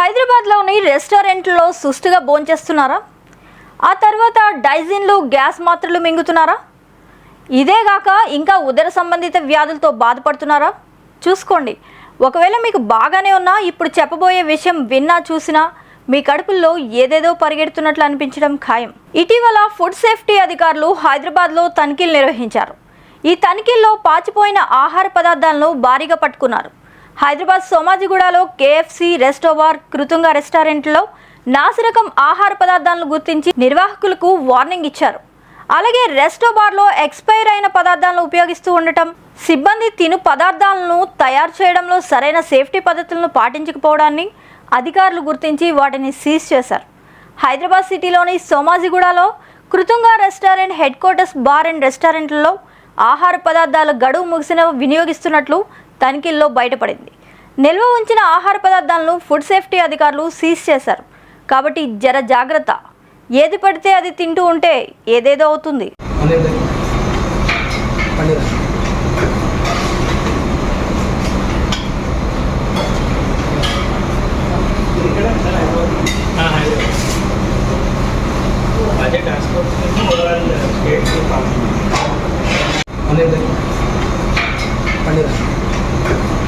హైదరాబాద్లోని రెస్టారెంట్లో సుష్టుగా భోంచేస్తున్నారా? ఆ తర్వాత డైజిన్లు గ్యాస్ మాత్రలు మింగుతున్నారా? ఇదేగాక ఇంకా ఉదర సంబంధిత వ్యాధులతో బాధపడుతున్నారా? చూసుకోండి. ఒకవేళ మీకు బాగానే ఉన్నా ఇప్పుడు చెప్పబోయే విషయం విన్నా చూసినా మీ కడుపుల్లో ఏదేదో పరిగెడుతున్నట్లు అనిపించడం ఖాయం. ఇటీవల ఫుడ్ సేఫ్టీ అధికారులు హైదరాబాద్లో తనిఖీలు నిర్వహించారు. ఈ తనిఖీల్లో పాచిపోయిన ఆహార పదార్థాలను భారీగా పట్టుకున్నారు. హైదరాబాద్ సోమాజిగూడలో కేఎఫ్సి రెస్టోబార్ కృతుంగ రెస్టారెంట్లో నాసిరకం ఆహార పదార్థాలను గుర్తించి నిర్వాహకులకు వార్నింగ్ ఇచ్చారు. అలాగే రెస్టోబార్లో ఎక్స్పైర్ అయిన పదార్థాలను ఉపయోగిస్తూ ఉండటం సిబ్బంది తిను పదార్థాలను తయారు చేయడంలో సరైన సేఫ్టీ పద్ధతులను పాటించకపోవడాన్ని అధికారులు గుర్తించి వాటిని సీజ్ చేశారు. హైదరాబాద్ సిటీలోని సోమాజిగూడలో Kritunga restaurant headquarters bar and రెస్టారెంట్లలో ఆహార పదార్థాల గడువు ముగిసిన వినియోగిస్తున్నట్లు తనిఖీల్లో బయటపడింది. నిల్వ ఉంచిన ఆహార పదార్థాలను ఫుడ్ సేఫ్టీ అధికారులు సీజ్ చేశారు. కాబట్టి జర జాగ్రత్త. ఏది పడితే అది తింటూ ఉంటే ఏదేదో అవుతుంది. అదే ట్రాన్స్పోర్ట్ అనేది Thank you.